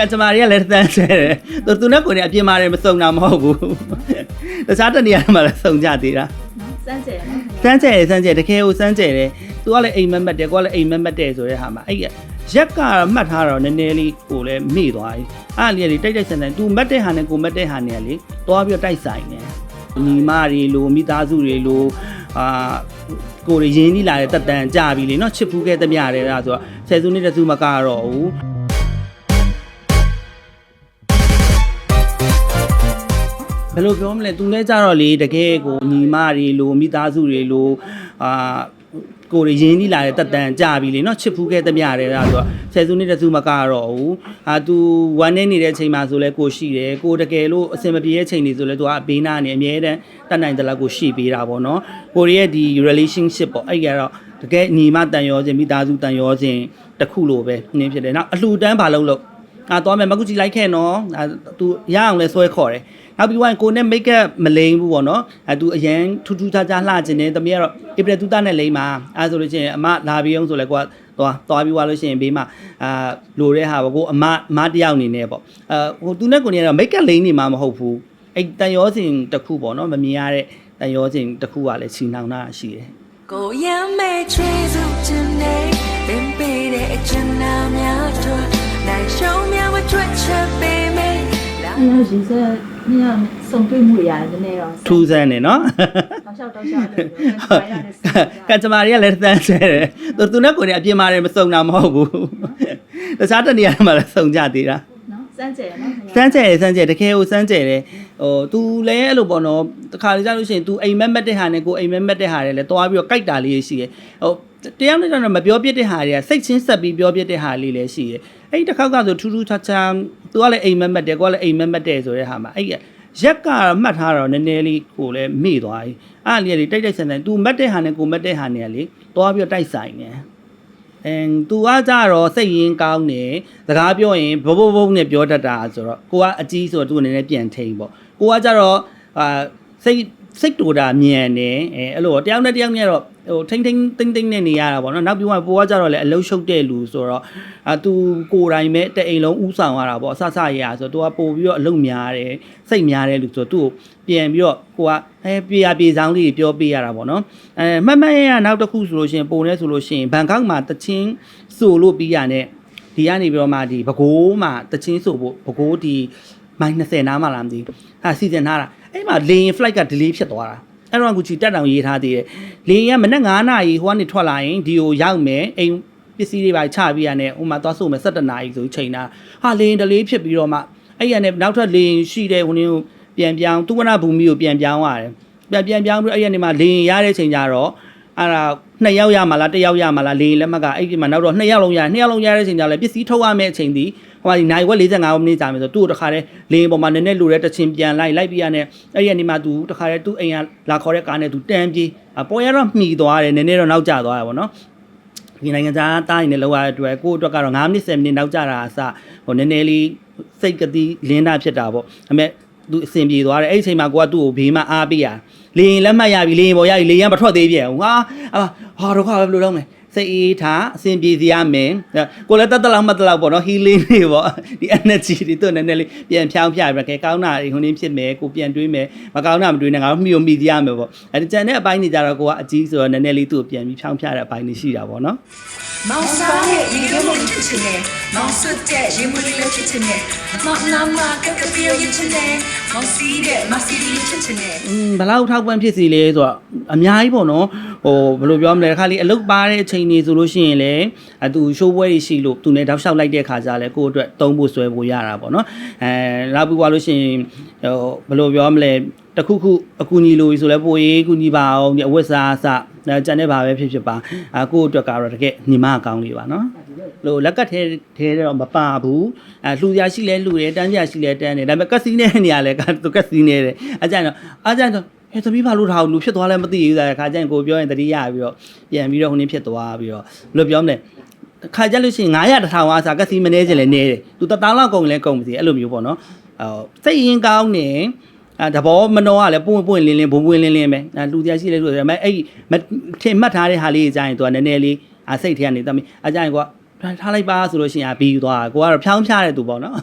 ကကြမ္မာတွေကလည်းတန်းဆဲတယ်သူသူနဲ့ကိုယ်နဲ့အပြင်မှာလည်းမစုံတာမဟုတ်ဘူးတခြားတနေရာမှာလည်းစုံကြသေးတာစမ်းကြယ်နော်စမ်းကြဲတယ်စမ်းကြဲတကယ်ကိုစမ်းကြဲတယ်သူကလည်းအိမ်မက်မက်တယ်ကိုကလည်းအိမ်မက်မက်တယ်ဆိုတဲ့ဟာမှာအဲ့ရက်ကတော့မှတ်ထားတော့နည်းနည်းလေးကိုလည်းမေ့သွားပြီအဲ့လေလေတိုက်တိုက်ဆန်ဆန် तू မက်တဲ့ဟာနဲ့ကိုမက်တဲ့ဟာနဲ့လေသွားပြီးတော့တိုက်ဆိုင်နေညီမတွေလိုမိသားစုတွေလိုအာကိုရင်းနှီးလာတဲ့တက်တန်ကြပြီလေနော်ချစ်ဖူးခဲ့သမျှတယ်အဲ့ဒါဆိုတော့ဆယ်စုနှစ်တစ်စုမကတော့ဘူး ယ်လိုပြောမလဲသူလည်းကြတော့လေတကယ်ကိုညီမတွေလိုမိသားစုတွေလိုအာကိုရင်းနှီးလာတဲ့တက်တန်ကြပြီလေနော်ချစ်ဖူးခဲ့သမျှတယ်အဲ့ဒါဆိုတော့ဆယ်စုနှစ်တစ်စုမကတော့ဘူးအာသူဝမ်းနေနေတဲ့အချိန်မှာဆိုလဲကိုရှိတယ်ကိုတကယ်လို့အဆင်မပြေတဲ့အချိန်တွေဆိုလဲသူကအဘေးနာနေအမြဲတမ်းတတ်နိုင်တဲ့လောက်ကိုရှိပေးတာပေါ့နော်ကိုရီးရဲ့ဒီ relationship ပေါ့အဲ့ကြတော့တကယ်ညီမတန်ရောခြင်းမိသားစုတန်ရောခြင်းတစ်ခုလိုပဲနင်းဖြစ်တယ်နောက်အလှူတန်းဘာလုပ်လို့ ငါသွားမယ်မကူကြီးလိုက်ခဲ့နော်အဲ तू ရအောင်လဲဆွဲခေါ်တယ်နောက်ပြီးတော့ကိုနဲ့ make up မလိမ့်ဘူးပေါ့နော်အဲ तू အရင်ထူးထူးခြားခြားလှခြင်းနဲ့တမီးကတော့ April သူသားနဲ့လိမ့်မှာအဲဆိုလို့ရှိရင်အမလာပြီးအောင်ဆိုလဲကိုကသွားသွားပြီးွားလို့ရှိရင်ဘေးမှာအာလိုတဲ့ဟာပေါ့ကိုအမအမတယောက်အနေနဲ့ပေါ့အဲဟိုသူနဲ့ကိုနေကတော့ make up လိမ့်နေမှာမဟုတ်ဘူးအဲ့တန်ရောစင်တစ်ခုပေါ့နော်မမြင်ရတဲ့တန်ရောစင်တစ်ခုကလည်းစီနောင်တာရှိတယ်ကိုရမ်းမဲ့ချေစုခြင်းနဲ့ပင်ပေတဲ့အချင်နာများတော့ နိုင်ရှုံးများမထွက်ချက်ပေးမယ်လာအဲ့တော့ရေစက်ညစုံတွေ့မှုတွေရတယ်နည်းနည်းတော့ထူးဆန်းနေနော်တောက်လျှောက်တောက်လျှောက်လို့ပြောရတယ်စကကြမ္မာတွေကလည်းတန်းဆဲတယ်သူသူနဲ့ကိုယ်နဲ့အပြင်မှာလည်းမစုံတာမဟုတ်ဘူးတခြားတနေရာမှာလည်းစုံကြသေးတာနော်စမ်းကြယ်နော်စမ်းကြဲတယ်စမ်းကြဲတကယ်ကိုစမ်းကြဲတယ်ဟို तू လည်းအဲ့လိုပေါ့နော်တခါလေကြာလို့ရှိရင် तू အိမ်မက်မက်တဲ့ဟာနဲ့ကိုအိမ်မက်မက်တဲ့ဟာတွေလည်းတွားပြီးတော့ကြိုက်တာလေးရှိတယ်ဟို တရားနဲ့တော့မပြောပြတဲ့ဟာတွေကစိတ်ချင်းဆက်ပြီးပြောပြတဲ့ဟာလေးလည်းရှိတယ်အဲ့ဒီတစ်ခေါက်ကဆိုထူးထူးခြားခြား तू ကလည်းအိမ်မက်မက်တယ်ကိုကလည်းအိမ်မက်မက်တယ်ဆိုတဲ့ဟာမှာအဲ့ရက်ကတော့မှတ်ထားတော့နည်းနည်းလေးကိုလည်းမေ့သွားပြီအဲ့လေလေတိုက်တိုက်ဆန်ဆန် तू မက်တဲ့ဟာနဲ့ကိုမက်တဲ့ဟာနဲ့လေတွားပြီးတော့တိုက်ဆိုင်နေအင်းသူကကြတော့စိတ်ရင်းကောင်းတယ်စကားပြောရင်ဘဘဘုံနဲ့ပြောတတ်တာဆိုတော့ကိုကအကြီးဆိုတော့သူအနေနဲ့ပြန်ထိန်ပေါ့ကိုကကြတော့အာစိတ်စိတ်တူတာမြန်တယ်အဲအဲ့လိုတယောက်နဲ့တယောက်နဲ့တော့ ဟိုထိမ့်ထိမ့်တိမ့်တိမ့်နဲ့နေရတာပေါ့နော်နောက်ပြီးတော့ပိုကကြတော့လေအလုံးရှုပ်တဲ့လူဆိုတော့အာသူကိုယ်တိုင်ပဲတအိမ်လုံးဥဆောင်ရတာပေါ့အဆဆရရဆိုတော့သူကပို့ပြီးတော့အလုံးများတယ်စိတ်များတယ်လူဆိုတော့သူ့ကိုပြန်ပြီးတော့ကိုကအဲပြေရပြေဆောင်လေးတွေပြောပေးရတာပေါ့နော်အဲမှတ်မှတ်ရရနောက်တစ်ခုဆိုလို့ရှိရင်ပုံနေဆိုလို့ရှိရင်ဘန်ကောက်မှာတချင်းဆိုလို့ပြီးရတဲ့ဒီကနေပြီးတော့မှဒီဘကိုးမှာတချင်းဆိုဖို့ဘကိုးဒီမိုင်20နားမှလားမသိဘူးဟာစီစဉ်ထားတာအဲ့မှာလေရင် flight က delay ဖြစ်သွားတာ အဲ့တော့ကူချီတက်တောင်ရေးထားသေးတယ်။လေရင်ကမနက်9နာရီဟိုကနေထွက်လာရင်ဒီကိုရောက်မယ်အိမ်ပစ္စည်းတွေပါချပြီးရတဲ့ဟိုမှာသွားဆိုမယ်17နာရီဆိုချိန်တာဟာလေရင်တလေးဖြစ်ပြီးတော့မှအဲ့ရနဲ့နောက်ထပ်လေရင်ရှိတဲ့ဟိုနေကိုပြန်ပြောင်းသူဝနဘူမီကိုပြန်ပြောင်းရတယ်။ပြန်ပြန်ပြောင်းပြီးအဲ့ရနေမှာလေရင်ရတဲ့ချိန်ကျတော့အဲ့ဒါနှစ်ယောက်ရမှာလားတစ်ယောက်ရမှာလားလေရင်လက်မှတ်ကအဲ့ဒီမှာနောက်တော့နှစ်ယောက်လုံးရနှစ်ယောက်လုံးရတဲ့ချိန်ကျလည်းပစ္စည်းထုတ်ရမယ့်အချိန်ဒီ ဟိုမှာဒီနိုင်ဝက်45မိနစ်ကြာမယ်ဆိုသူ့ကိုတခါတည်းလေရင်ပေါ်မှာနည်းနည်းလိုတဲ့တချင်ပြန်လိုက်လိုက်ပြီးရတဲ့အဲ့ဒီကနေမှသူတခါတည်းသူ့အိမ်ကလာခေါ်တဲ့ကားနဲ့သူတန်းပြေးအပေါ်ရတော့မှီသွားတယ်နည်းနည်းတော့နောက်ကျသွားတယ်ပေါ့နော်ဒီနိုင်ငံသားတားရင်လည်းလောက်ရတဲ့အတွက်ကိုယ့်အတွက်ကတော့9မိနစ်10မိနစ်နောက်ကျတာအစဟိုနည်းနည်းလေးစိတ်ကတိလင်းတာဖြစ်တာပေါ့ဒါပေမဲ့သူအဆင်ပြေသွားတယ်အဲ့ဒီအချိန်မှာကိုကသူ့ကိုဘေးမှာအားပေးရလေရင်လက်မှတ်ရပြီလေရင်ပေါ်ရပြီလေရင်မထွက်သေးပြန်ဘူးဟာဟာတော့ခါပဲဘယ်လိုလုပ်မလဲ စိတ်အေးထားအဆင်ပြေစီရမယ်ကိုလည်းတက်တက်လောက်မတက်လောက်ပေါ့နော် healing တွေပေါ့ဒီ energy တွေသူ့နည်းနည်းလေးပြန်ဖြောင်းပြပြကဲကောင်းတာဟိုနေဖြစ်မယ်ကိုပြန်တွေးမယ်မကောင်းတာမတွေးနဲ့ငါတို့မှီကိုမှီစီရမယ်ပေါ့အဲဒီကျန်တဲ့အပိုင်းတွေကြတော့ကိုကအကြီးဆိုတော့နည်းနည်းလေးသူ့ကိုပြန်ပြီးဖြောင်းပြတဲ့အပိုင်းတွေရှိတာပေါ့နော်မောင်စားရဲ့ရေကလေးဖြစ်ချင်တယ်မောင်ဆွတ်တဲ့ရေမွေးလေးဖြစ်ချင်တယ်မောင်နာမကကပြေးရချင်တယ်မောင်စီးတဲ့မစီးလေးဖြစ်ချင်တယ်อืมဘလောက်ထောက်ပံ့ဖြစ်စီလဲဆိုတော့အများကြီးပေါ့နော် ဟိုဘယ်လိုပြောမလဲတစ်ခါလေးအလုတ်ပါတဲ့အချိန်တွေဆိုလို့ရှိရင်လည်းအတူရှိုးပွဲတွေရှိလို့သူနဲ့တောက်လျှောက်လိုက်တဲ့ခါကျလဲကိုယ့်အတွက်သုံးဖို့ဆွဲဖို့ရတာပေါ့နော်အဲနောက်ပြီးသွားလို့ရှိရင်ဟိုဘယ်လိုပြောမလဲတစ်ခုခုအကူညီလိုဆိုလဲပိုရေးကူညီပါအောင်ဒီအဝတ်စားအစအဲကြံတဲ့ဘာပဲဖြစ်ဖြစ်ပါအကိုယ့်အတွက်ကတော့တကယ်ညီမအကောင်းလေးပါနော်လို့လက်ကတ်ထဲထဲတော့မပါဘူးအဲလှူရရှိလဲလှူတယ်တန်းရရှိလဲတန်းတယ်ဒါပေမဲ့ကက်စီနဲ့နေရာလဲကသူကက်စီနဲ့တယ်အကြိုင်တော့အကြိုင်တော့ ဟဲ့သမီးဘာလို့ထားဘူးလူဖြစ်သွားလဲမသိဘူးဆိုတဲ့ခါကျရင်ကိုပြောရင်တတိယပြီးတော့ပြန်ပြီးတော့ဟိုနေ့ဖြစ်သွားပြီးတော့ဘယ်လိုပြောမလဲခါကြလို့ရှိရင်900တစ်ထောင်အားစားကက်စီမနေချင်လဲနေတယ်သူတထောင်လောက်ကုန်လဲကုန်ပြီအဲ့လိုမျိုးပေါ့နော်ဟိုစိတ်ရင်ကောင်းနေအဲတဘောမနောကလည်းပွင့်ပွင့်လင်းလင်းဘုံပွင့်လင်းလင်းပဲအဲလူတရားရှိလဲလို့ဆိုတယ်ဒါပေမဲ့အဲ့ထင်မှတ်ထားတဲ့ဟာလေးကြီးကြရင်သူကနည်းနည်းလေးအစိတ်ထဲကနေတမီးအကြိုင်ကထားလိုက်ပါဆိုလို့ရှိရင် B ယူသွားတာကိုကတော့ဖြောင်းဖြားတဲ့သူပေါ့နော်